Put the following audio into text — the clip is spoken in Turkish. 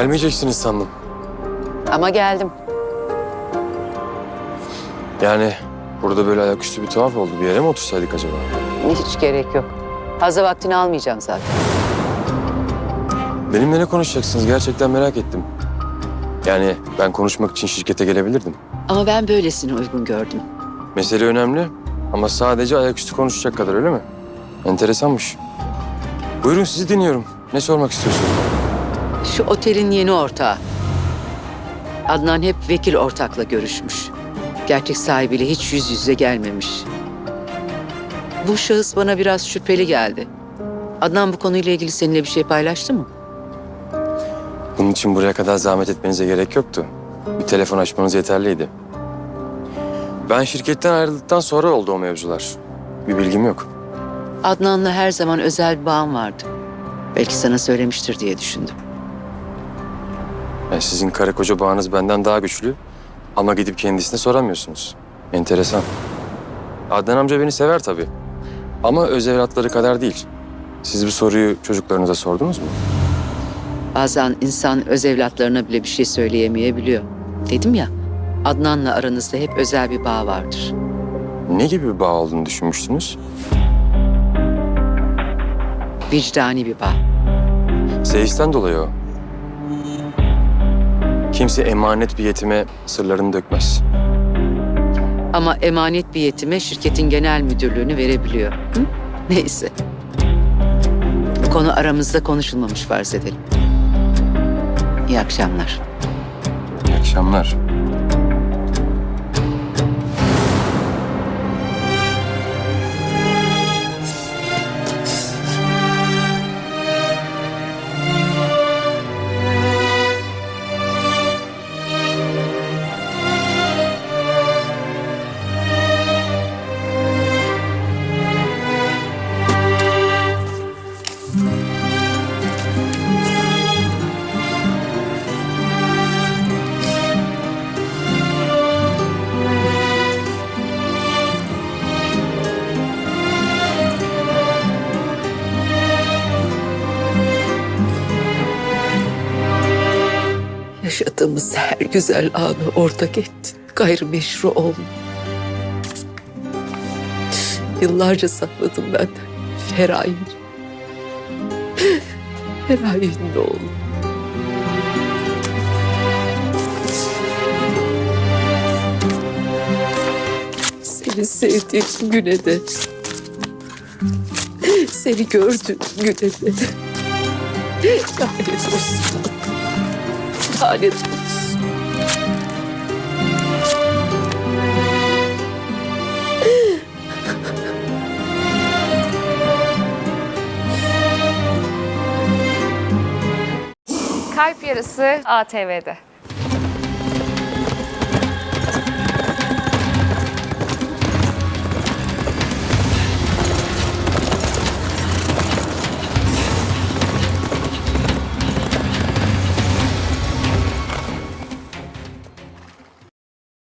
Gelmeyeceksiniz sandım. Ama geldim. Yani burada böyle ayaküstü bir tuhaf oldu. Bir yere mi otursaydık acaba? Hiç gerek yok. Fazla vaktini almayacağım zaten. Benimle ne konuşacaksınız? Gerçekten merak ettim. Yani ben konuşmak için şirkete gelebilirdim. Ama ben böylesini uygun gördüm. Mesele önemli ama sadece ayaküstü konuşacak kadar öyle mi? Enteresanmış. Buyurun sizi dinliyorum. Ne sormak istiyorsunuz? Şu otelin yeni ortağı. Adnan hep vekil ortakla görüşmüş. Gerçek sahibiyle hiç yüz yüze gelmemiş. Bu şahıs bana biraz şüpheli geldi. Adnan bu konuyla ilgili seninle bir şey paylaştı mı? Bunun için buraya kadar zahmet etmenize gerek yoktu. Bir telefon açmanız yeterliydi. Ben şirketten ayrıldıktan sonra oldu o mevzular. Bir bilgim yok. Adnan'la her zaman özel bir bağım vardı. Belki sana söylemiştir diye düşündüm. Yani sizin karı koca bağınız benden daha güçlü ama gidip kendisine soramıyorsunuz. Enteresan. Adnan amca beni sever tabii. Ama öz evlatları kadar değil. Siz bu soruyu çocuklarınıza sordunuz mu? Bazen insan öz evlatlarına bile bir şey söyleyemeyebiliyor. Dedim ya, Adnan'la aranızda hep özel bir bağ vardır. Ne gibi bir bağ olduğunu düşünmüştünüz? Vicdani bir bağ. Seyisten dolayı o. Kimse emanet bir yetime sırlarını dökmez. Ama emanet bir yetime şirketin genel müdürlüğünü verebiliyor. Hı? Neyse. Bu konu aramızda konuşulmamış farz edelim. İyi akşamlar. İyi akşamlar. Yaşadığımız her güzel anı ortak ettin. Gayrimeşru olma. Yıllarca sakladım ben Feraye. Feraye'nin oğlu. Seni sevdiğim güne de seni gördüğüm güne de lanet olsun. Lanet olsun. Kalp Yarısı ATV'de.